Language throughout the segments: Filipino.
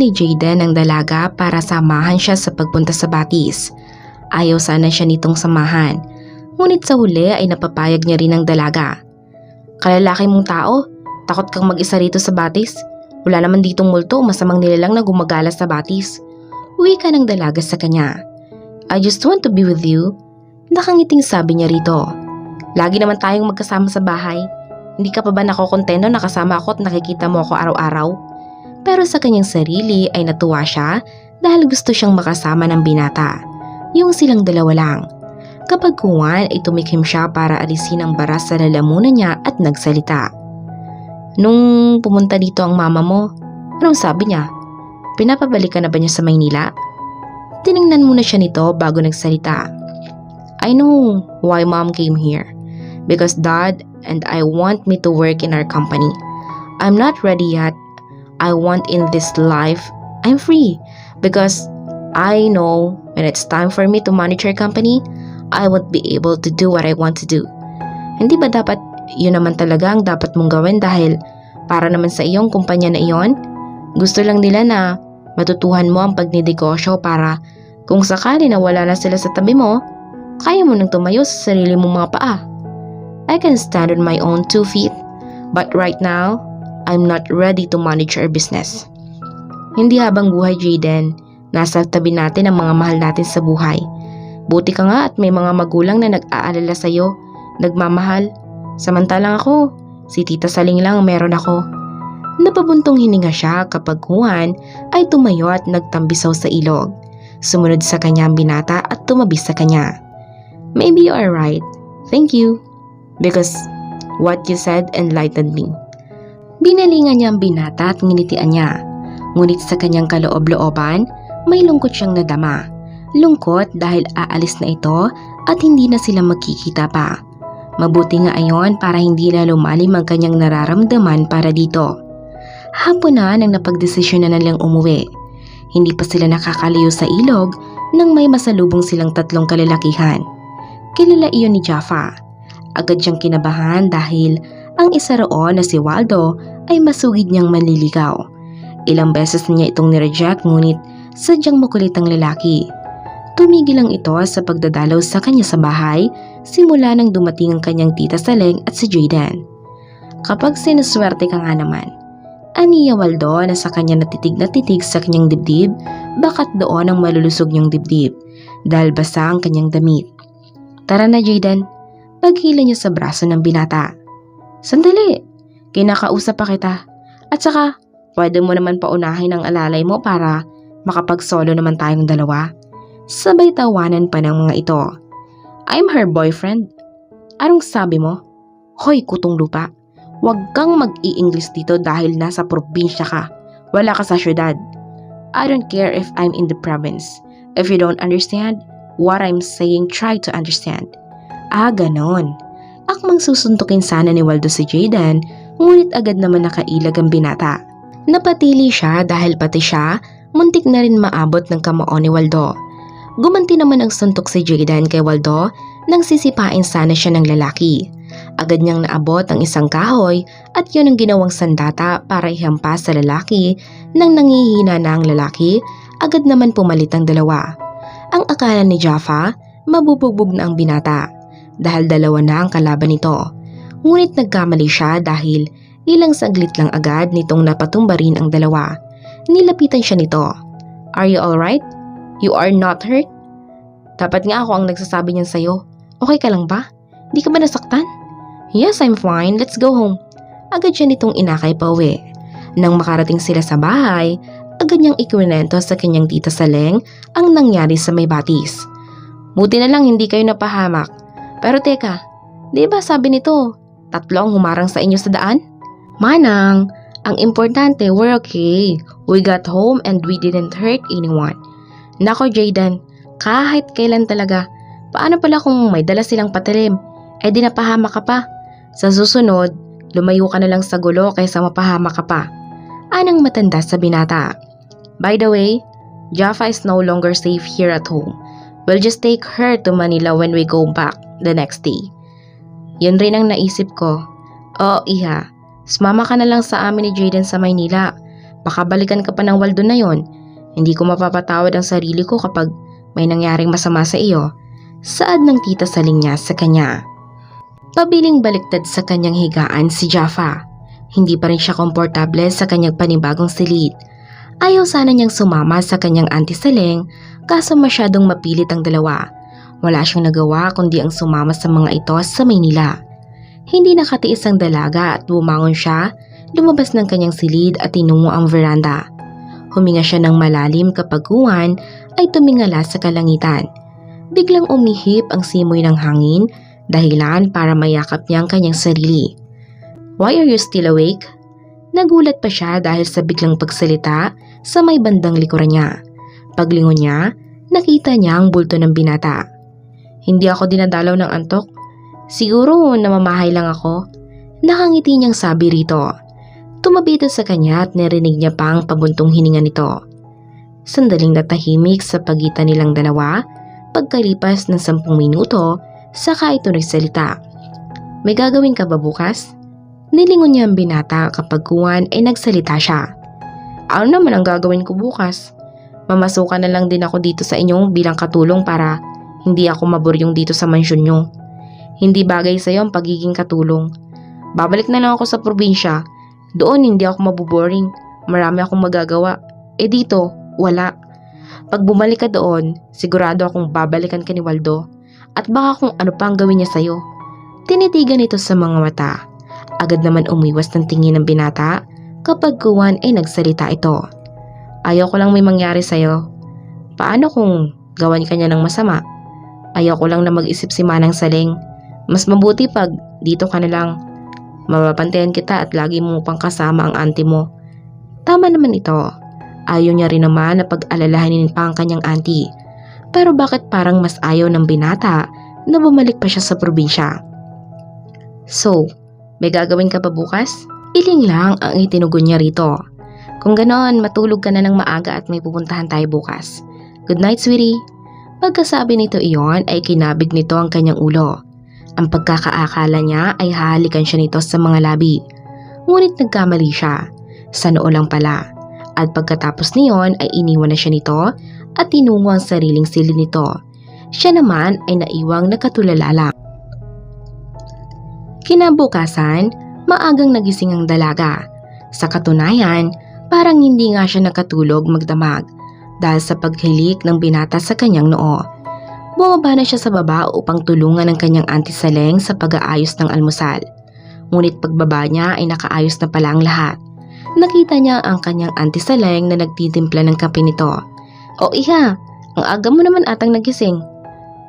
Ni Jaden ang dalaga para samahan siya sa pagpunta sa batis. Ayaw sana siya nitong samahan. Ngunit sa huli ay napapayag niya rin ang dalaga. Kalalaki mong tao, takot kang mag-isa rito sa batis. Wala naman ditong multo masamang nilalang na gumagala sa batis. Uwi ka ng dalaga sa kanya. I just want to be with you. Nakangiting sabi niya rito. Lagi naman tayong magkasama sa bahay. Hindi ka pa ba nakokontento na kasama ako at nakikita mo ako araw-araw? Pero sa kanyang sarili ay natuwa siya dahil gusto siyang makasama ng binata. Yung silang dalawa lang. Kapag kuwan ay tumikim siya para alisin ang baras sa lalamunan niya at nagsalita. Nung pumunta dito ang mama mo, anong sabi niya? Pinapabalik ka na ba niya sa Maynila? Tiningnan muna siya nito bago nagsalita. I know why mom came here. Because dad and I want me to work in our company. I'm not ready yet. I want in this life, I'm free. Because I know when it's time for me to manage our company, I won't be able to do what I want to do. Hindi ba dapat yun naman talaga ang dapat mong gawin dahil para naman sa iyong kumpanya na iyon? Gusto lang nila na matutuhan mo ang pagnidegosyo para kung sakali na wala na sila sa tabi mo, kaya mo nang tumayo sa sarili mong mga paa. I can stand on my own two feet, but right now, I'm not ready to manage our business. Hindi habang buhay, Jaden, nasa tabi natin ang mga mahal natin sa buhay. Buti ka nga at may mga magulang na nag-aalala sa'yo, nagmamahal. Samantalang ako, si Tita Saling lang meron ako. Napabuntong hininga siya kapag Juan ay tumayo at nagtambisaw sa ilog. Sumunod sa kanya ang binata at tumabi sa kanya. Maybe you are right. Thank you. Because what you said enlightened me. Binalingan niya ang binata at nginitian niya. Ngunit sa kanyang kaloob-looban, may lungkot siyang nadama. Lungkot dahil aalis na ito at hindi na sila magkikita pa. Mabuti nga ayon para hindi na lumalim ang kanyang nararamdaman para dito. Hapon na nang napagdesisyon na nalang umuwi. Hindi pa sila nakakalayo sa ilog nang may masalubong silang tatlong kalalakihan. Kilala iyon ni Jaffa. Agad siyang kinabahan dahil ang isa roon na si Waldo ay masugid niyang manliligaw. Ilang beses niya itong nireject ngunit sadyang makulit ang lalaki. Tumigil lang ito sa pagdadalaw sa kanya sa bahay simula nang dumating ang kanyang tita Saleng at si Jaden. Kapag sinuswerte ka nga naman, aniya Waldo na sa kanya natitig na titig sa kanyang dibdib, bakat doon ang malulusog niyang dibdib dahil basa ang kanyang damit. Tara na Jaden, paghila niya sa braso ng binata. Sandali, kinakausap pa kita. At saka, pwede mo naman paunahin ang alalay mo para makapag-solo naman tayong dalawa. Sabay tawanan pa ng mga ito. I'm her boyfriend. Anong sabi mo? Hoy, kutong lupa. Huwag kang mag-i-English dito dahil nasa probinsya ka. Wala ka sa syudad. I don't care if I'm in the province. If you don't understand what I'm saying, try to understand. Ah, ganon. Akmang susuntukin sana ni Waldo si Jaden, ngunit agad naman nakailag ang binata. Napatili siya dahil pati siya, muntik na rin maabot ng kamao ni Waldo. Gumanti naman ang suntok si Jaden kay Waldo nang sisipain sana siya ng lalaki. Agad niyang naabot ang isang kahoy at yun ang ginawang sandata para ihampas sa lalaki nang nangihina na ang lalaki, agad naman pumalit ang dalawa. Ang akala ni Jaffa, mabubugbog na ang binata dahil dalawa na ang kalaban nito. Ngunit nagkamali siya dahil ilang saglit lang agad nitong napatumba rin ang dalawa. Nilapitan siya nito. Are you alright? You are not hurt? Dapat nga ako ang nagsasabi niyan sa'yo. Okay ka lang ba? Di ka ba nasaktan? Yes, I'm fine. Let's go home. Agad siya nitong inakay pa uwi. Nang makarating sila sa bahay, agad niyang ikwinento sa kanyang tita Saleng ang nangyari sa may batis. Buti na lang hindi kayo napahamak. Pero teka, di ba sabi nito, tatlo ang humarang sa inyo sa daan? Manang, ang importante, we're okay. We got home and we didn't hurt anyone. Nako Jaden, kahit kailan talaga, paano pala kung may dala silang patilim? Eh di napahama ka pa. Sa susunod, lumayo ka na lang sa gulo kaysa mapahama ka pa. Anang matanda sa binata. By the way, Jaffa is no longer safe here at home. We'll just take her to Manila when we go back the next day. Yun rin ang naisip ko. Oo, iha. Sumama ka na lang sa amin ni Jaden sa Maynila Baka balikan ka pa ng Waldo na yon. Hindi ko mapapatawad ang sarili ko kapag may nangyaring masama sa iyo. Saad ng tita Saling niya sa kanya. Pabiling baliktad sa kanyang higaan si Jaffa. Hindi pa rin siya komportable sa kanyang panibagong silid. Ayaw sana niyang sumama sa kanyang auntie Saling kaso masyadong mapilit ang dalawa. Wala siyang nagawa kundi ang sumama sa mga ito sa Maynila. Hindi nakatiis ang dalaga at bumangon siya, lumabas ng kanyang silid at tinungo ang veranda. Huminga siya ng malalim kapag kuwan ay tumingala sa kalangitan. Biglang umihip ang simoy ng hangin, dahilan para mayakap niya ang kanyang sarili. Why are you still awake? Nagulat pa siya dahil sa biglang pagsalita sa may bandang likuran niya. Paglingon niya, nakita niya ang bulto ng binata. Hindi ako dinadalaw ng antok. Siguro namamahay lang ako. Nakangiti niyang sabi rito. Tumabi ito sa kanya at narinig niya pa ang pabuntong hininga nito. Sandaling natahimik sa pagitan nilang dalawa, pagkalipas ng sampung minuto, saka ito nagsalita. May gagawin ka ba bukas? Nilingon niya ang binata kapag kuwan ay nagsalita siya. Ano naman ang gagawin ko bukas? Mamasukan na lang din ako dito sa inyo bilang katulong para hindi ako maburyong dito sa mansyon nyo. Hindi bagay sa iyo ang pagiging katulong. Babalik na lang ako sa probinsya. Doon hindi ako mabuboring. Marami akong magagawa. Eh dito, wala. Pag bumalik ka doon, sigurado akong babalikan ka ni Waldo. At baka kung ano pa ang gawin niya sa'yo. Tinitigan ito sa mga mata. Agad naman umiwas ng tingin ng binata kapag kuwan ay nagsalita ito. Ayaw ko lang may mangyari sa'yo. Paano kung gawan ka niya ng masama? Ayaw ko lang na mag-isip si Manang Saling. Mas mabuti pag dito ka na lang. Mapapantayan kita at lagi mo pang kasama ang auntie mo. Tama naman ito. Ayaw niya rin naman na pag-alalahanin pa ang kanyang auntie. Pero bakit parang mas ayaw ng binata na bumalik pa siya sa probinsya? So, may gagawin ka pa bukas? Iling lang ang itinugon niya rito. Kung ganoon, matulog ka na ng maaga at may pupuntahan tayo bukas. Good night, sweetie. Pagkasabi nito iyon ay kinabig nito ang kanyang ulo. Ang pagkakaakala niya ay hahalikan siya nito sa mga labi. Ngunit nagkamali siya. Sa noo lang pala. At pagkatapos niyon ay iniwan na siya nito at tinungo ang sariling silid nito. Siya naman ay naiwang nakatulala lang. Kinabukasan, maagang nagising ang dalaga. Sa katunayan, parang hindi nga siya nakatulog magdamag dahil sa paghilik ng binata sa kanyang noo. Bumaba na siya sa baba upang tulungan ang kanyang auntie Saleng sa pag-aayos ng almusal. Ngunit pagbaba niya ay nakaayos na pala ang lahat. Nakita niya ang kanyang auntie Saleng na nagtitimpla ng kape nito. O iha, ang aga mo naman atang nagising.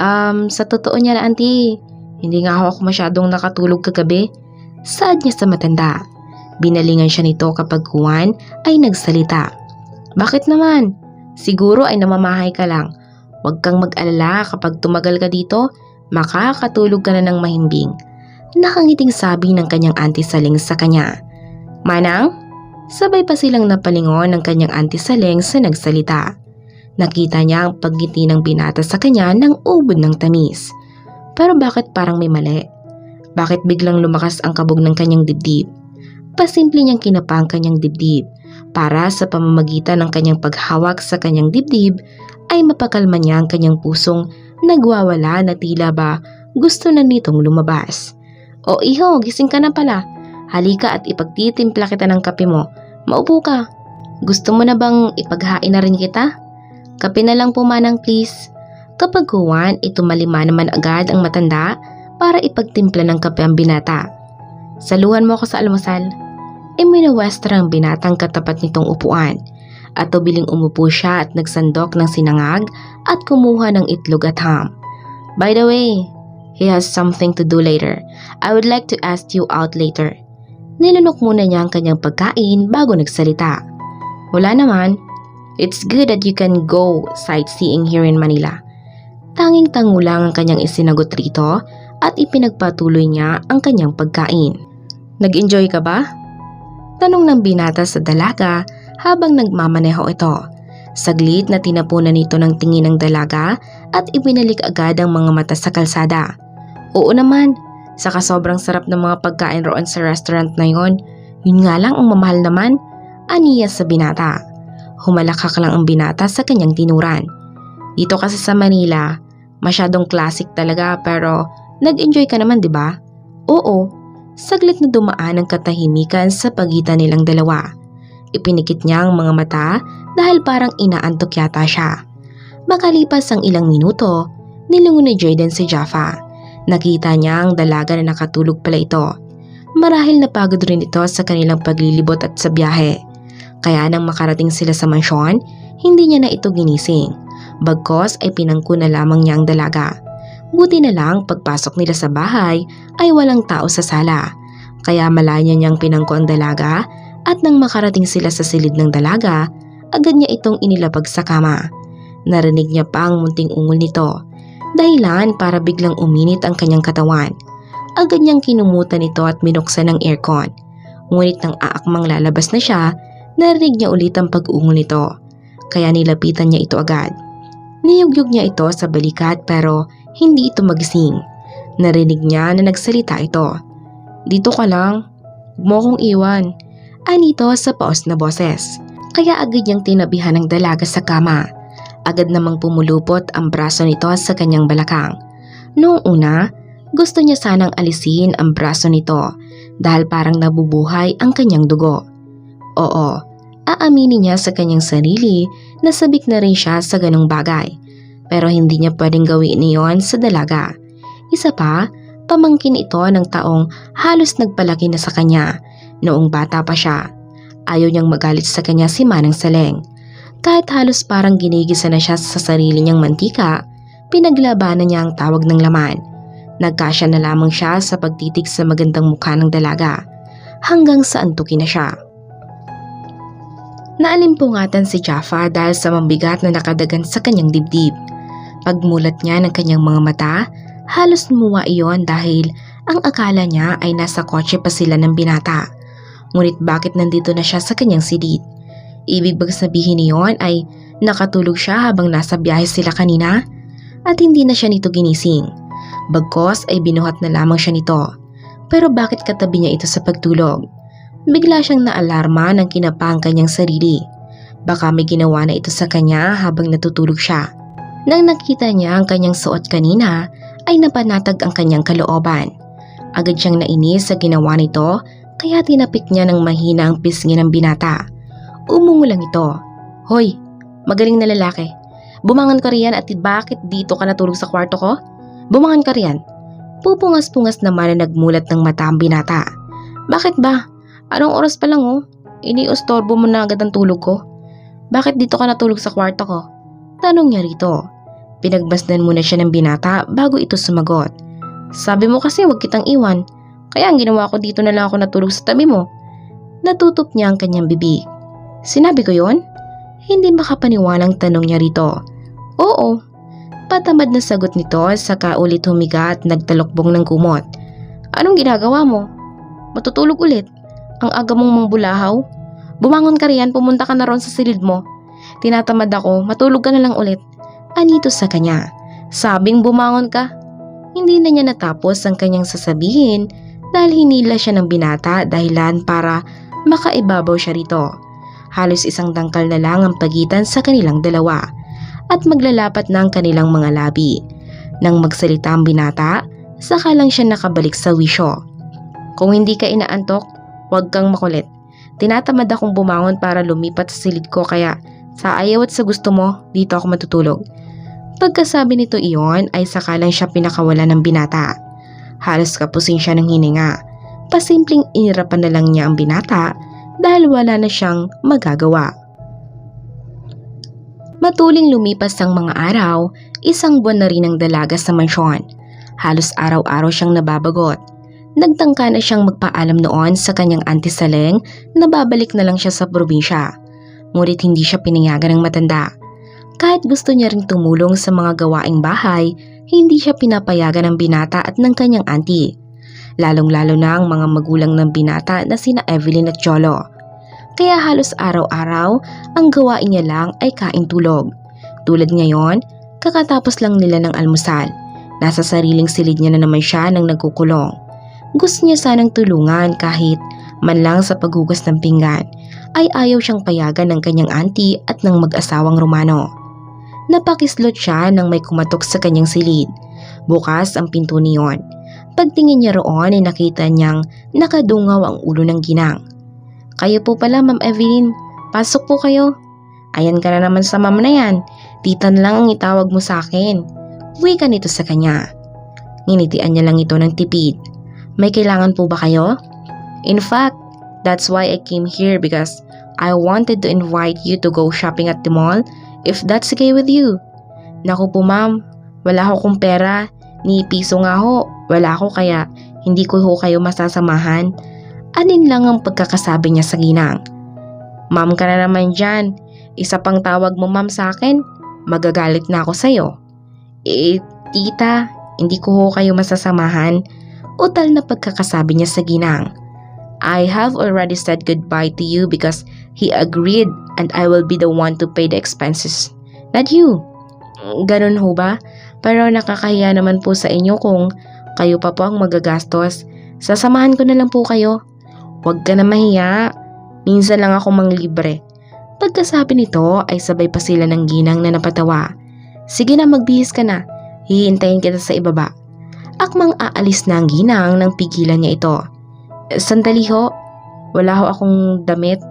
Um, sa totoo niya na auntie, hindi nga ako masyadong nakatulog kagabi. Saad niya sa matanda. Binalingan siya nito kapag kuwan ay nagsalita. Bakit naman? Siguro ay namamahay ka lang. Huwag kang mag-alala kapag tumagal ka dito, makakatulog ka na ng mahimbing. Nakangiting sabi ng kanyang auntie Saling sa kanya. Manang? Sabay pa silang napalingon ng kanyang auntie Saling sa nagsalita. Nakita niya ang pagngiti ng binata sa kanya ng ubod ng tamis. Pero bakit parang may mali? Bakit biglang lumakas ang kabog ng kanyang dibdib? Pasimple niyang kinapa ang kanyang dibdib para sa pamamagitan ng kanyang paghawak sa kanyang dibdib ay mapakalma niya ang kanyang pusong nagwawala na tila ba gusto na nitong lumabas. O iho, gising ka na pala. Halika at ipagtitimpla kita ng kape mo. Maupo ka. Gusto mo na bang ipaghain na rin kita? Kape na lang po manang please. Kapag kuwan, itumalima naman agad ang matanda para ipagtimpla ng kape ang binata. Saluhan mo ako sa almusal. Minawestra ang binatang katapat nitong upuan. At tubiling umupo siya at nagsandok ng sinangag at kumuha ng itlog at ham. By the way, he has something to do later. I would like to ask you out later. Nilunok muna niya ang kanyang pagkain bago nagsalita. Wala naman. It's good that you can go sightseeing here in Manila. Tanging tango lang ang kanyang isinagot rito at ipinagpatuloy niya ang kanyang pagkain. Nag-enjoy ka ba? Tanong ng binata sa dalaga habang nagmamaneho ito. Saglit na tinapunan nito ng tingin ng dalaga at ibinalik agad ang mga mata sa kalsada. Oo naman, saka sobrang sarap ng mga pagkain roon sa restaurant na yon. Yun nga lang ang mamahal naman. aniya sa binata. Humalakak lang ang binata sa kanyang tinuran. Dito kasi sa Manila, masyadong classic talaga pero nag-enjoy ka naman 'di ba? Oo, saglit na dumaan ang katahimikan sa pagitan nilang dalawa. Ipinikit niya ang mga mata dahil parang inaantok yata siya. Makalipas ang ilang minuto, nilingon ni Jaden si Jaffa. Nakita niya ang dalaga na nakatulog pala ito. Marahil napagod rin ito sa kanilang paglilibot at sa biyahe. Kaya nang makarating sila sa mansyon, hindi niya na ito ginising. Bagkos ay pinangko na lamang niya ang dalaga. Buti na lang pagpasok nila sa bahay ay walang tao sa sala. Kaya malaya niyang pinangko ang dalaga at nang makarating sila sa silid ng dalaga, agad niya itong inilapag sa kama. Narinig niya pa ang munting ungol nito. Dahilan para biglang uminit ang kanyang katawan. Agad niyang kinumutan ito at minuksan ng aircon. Ngunit nang aakmang lalabas na siya, narinig niya ulit ang pag-ungol nito. Kaya nilapitan niya ito agad. Niyugyug niya ito sa balikat pero hindi ito magising. Narinig niya na nagsalita ito. Dito ka lang. Huwag mo akong iwan. Anito sa paos na boses. Kaya agad niyang tinabihan ng dalaga sa kama. Agad namang pumulupot ang braso nito sa kanyang balakang. Noong una, gusto niya sanang alisin ang braso nito dahil parang nabubuhay ang kanyang dugo. Oo, aaminin niya sa kanyang sarili na sabik na rin siya sa ganong bagay. Pero hindi niya pwedeng gawin iyon sa dalaga. Isa pa, pamangkin ito ng taong halos nagpalaki na sa kanya noong bata pa siya. Ayaw niyang magalit sa kanya si Manang Saleng. Kahit halos parang ginigisa na siya sa sarili niyang mantika, pinaglabanan niya ang tawag ng laman. Nagkasya na lamang siya sa pagtitik sa magandang mukha ng dalaga hanggang sa antukin na siya. Naalimpungatan si Jaffa dahil sa mambigat na nakadagan sa kanyang dibdib. Pagmulat niya ng kanyang mga mata, halos lumuwa iyon dahil ang akala niya ay nasa kotse pa sila ng binata. Ngunit bakit nandito na siya sa kanyang silid? Ibig bang sabihin niyon ay nakatulog siya habang nasa biyahe sila kanina? At hindi na siya nito ginising. Bagkos ay binuhat na lamang siya nito. Pero bakit katabi niya ito sa pagtulog? Bigla siyang naalarma nang kinapa ang kanyang sarili. Baka may ginawa na ito sa kanya habang natutulog siya. Nang nakita niya ang kanyang suot kanina, ay napanatag ang kanyang kalooban. Agad siyang nainis sa ginawa nito kaya tinapik niya ng mahina ang pisngi ng binata. Umungo lang ito. Hoy, magaling na lalaki. Bumangon ka riyan at bakit dito ka natulog sa kwarto ko? Bumangon ka riyan. Pupungas-pungas naman na nagmulat ng mata ang binata. Bakit ba? Anong oras pa lang oh? Iniustorbo mo na agad ang tulog ko. Bakit dito ka natulog sa kwarto ko? Tanong niya rito. Pinagbasdan muna siya ng binata bago ito sumagot. Sabi mo kasi huwag kitang iwan. Kaya ang ginawa ko dito na lang ako natulog sa tabi mo. Natutup niya ang kanyang bibig. Sinabi ko yon? Hindi makapaniwalang tanong niya rito. Oo. Patamad na sagot nito saka ulit humiga at nagtalokbong ng kumot. Anong ginagawa mo? Matutulog ulit. Ang aga mong mangbulahaw. Bumangon ka riyan, pumunta ka na ron sa silid mo. Tinatamad ako, matulog ka na lang ulit. Anito sa kanya. Sabing bumangon ka. Hindi na niya natapos ang kanyang sasabihin dahil hinila siya ng binata dahilan para makaibabaw siya rito. Halos isang dangkal na lang ang pagitan sa kanilang dalawa at maglalapat na ang kanilang mga labi. Nang magsalita ang binata, saka lang siya nakabalik sa wisyo. Kung hindi ka inaantok, huwag kang makulit. Tinatamad akong bumangon para lumipat sa silid ko kaya sa ayaw at sa gusto mo, dito ako matutulog. Pagkasabi nito iyon ay saka lang siya pinakawala ng binata. Halos kapusin siya ng hininga. Pasimpleng inirapan na lang niya ang binata dahil wala na siyang magagawa. Matuling lumipas ang mga araw, isang buwan na rin ang dalaga sa mansyon. Halos araw-araw siyang nababagot. Nagtangka na siyang magpaalam noon sa kanyang auntie Saleng na babalik na lang siya sa probinsya. Ngunit hindi siya pinayagan ng matanda. Kahit gusto niya ring tumulong sa mga gawaing bahay, hindi siya pinapayagan ng binata at ng kanyang auntie. Lalong-lalo na ang mga magulang ng binata na sina Evelyn at Jolo. Kaya halos araw-araw, ang gawain niya lang ay kain tulog. Tulad ngayon, kakatapos lang nila ng almusal. Nasa sariling silid niya na naman siya nang nagkukulong. Gusto niya sanang tulungan kahit man lang sa paghugas ng pinggan. Ay ayaw siyang payagan ng kanyang auntie at ng mag-asawang Romano. Napakislot siya nang may kumatok sa kanyang silid. Bukas ang pinto niyon. Pagtingin niya roon ay nakita niyang nakadungaw ang ulo ng ginang. Kayo po pala, Ma'am Evelyn. Pasok po kayo. Ayan ka na naman sa ma'am na yan. Titan lang ang itawag mo sa akin. Uwi ka nito sa kanya. Nginitian niya lang ito ng tipid. May kailangan po ba kayo? In fact, that's why I came here because I wanted to invite you to go shopping at the mall if that's okay with you. Naku po ma'am, wala ho kong pera. Ni piso nga ho, wala ko kaya hindi ko ho kayo masasamahan. Anin lang ang pagkakasabi niya sa ginang. Ma'am ka na naman dyan. Isa pang tawag mo ma'am sa akin. Magagalit na ako sa'yo. Eh, tita, hindi ko ho kayo masasamahan. Utal na pagkakasabi niya sa ginang. I have already said goodbye to you because he agreed and I will be the one to pay the expenses. Not you. Ganun ho ba? Pero nakakahiya naman po sa inyo kung kayo pa po ang magagastos. Sasamahan ko na lang po kayo. Huwag ka na mahiya. Minsan lang ako manglibre. Pagkasabi nito ay sabay pa sila ng ginang na napatawa. Sige na magbihis ka na. Hihintayin kita sa ibaba. Akmang aalis na ang ginang nang pigilan niya ito. Sandali ho. Wala ho akong damit.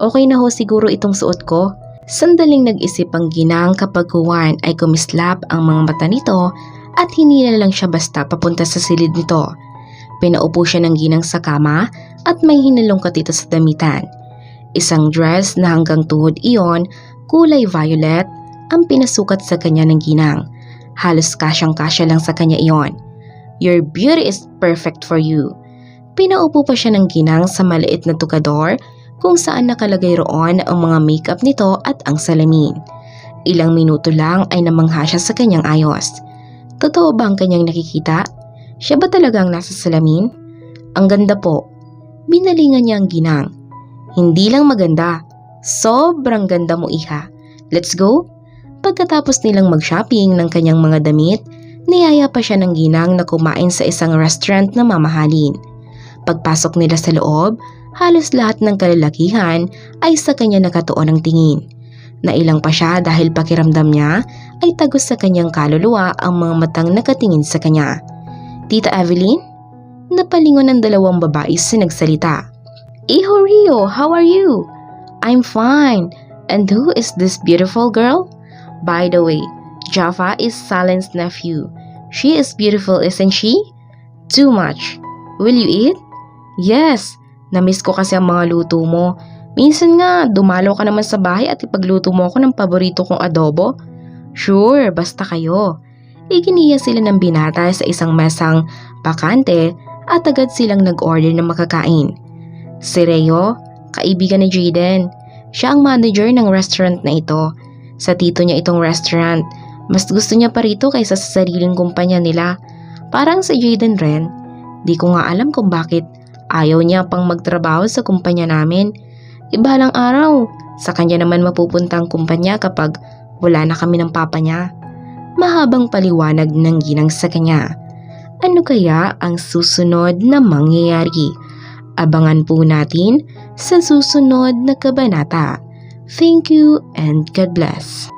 Okay na ho siguro itong suot ko. Sandaling nag-isip ang ginang kapag huwan ay kumislap ang mga mata nito at hinila lang siya basta papunta sa silid nito. Pinaupo siya ng ginang sa kama at may hinalungkat ito sa damitan. Isang dress na hanggang tuhod iyon, kulay violet, ang pinasukat sa kanya ng ginang. Halos kasyang-kasya lang sa kanya iyon. Your beauty is perfect for you. Pinaupo pa siya ng ginang sa maliit na tukador kung saan nakalagay roon ang mga makeup nito at ang salamin. Ilang minuto lang ay namangha siya sa kanyang ayos. Totoo ba ang kanyang nakikita? Siya ba talagang nasa salamin? Ang ganda po. Binalingan niya ang ginang. Hindi lang maganda. Sobrang ganda mo iha. Let's go? Pagkatapos nilang mag-shopping ng kanyang mga damit, niyaya pa siya ng ginang na kumain sa isang restaurant na mamahalin. Pagpasok nila sa loob, halos lahat ng kalalakihan ay sa kanya nakatuon ang tingin. Nailang pa siya dahil pakiramdam niya ay tagos sa kanyang kaluluwa ang mga matang nakatingin sa kanya. Tita Evelyn? Napalingon ng dalawang babae sa nagsalita. Iho Rio, how are you? I'm fine. And who is this beautiful girl? By the way, Jaffa is Salen's nephew. She is beautiful, isn't she? Too much. Will you eat? Yes. Namiss ko kasi ang mga luto mo. Minsan nga, dumalo ka naman sa bahay at ipagluto mo ako ng paborito kong adobo. Sure, basta kayo. Iginiya sila ng binata sa isang mesang bakante at agad silang nag-order ng makakain. Si Reo, kaibigan ni Jaden. Siya ang manager ng restaurant na ito. Sa tito niya itong restaurant. Mas gusto niya pa rito kaysa sa sariling kumpanya nila. Parang si Jaden rin. Di ko nga alam kung bakit ayaw niya pang magtrabaho sa kumpanya namin. Iba lang araw. Sa kanya naman mapupunta ang kumpanya kapag wala na kami ng papa niya. Mahabang paliwanag ng ginang sa kanya. Ano kaya ang susunod na mangyayari? Abangan po natin sa susunod na kabanata. Thank you and God bless.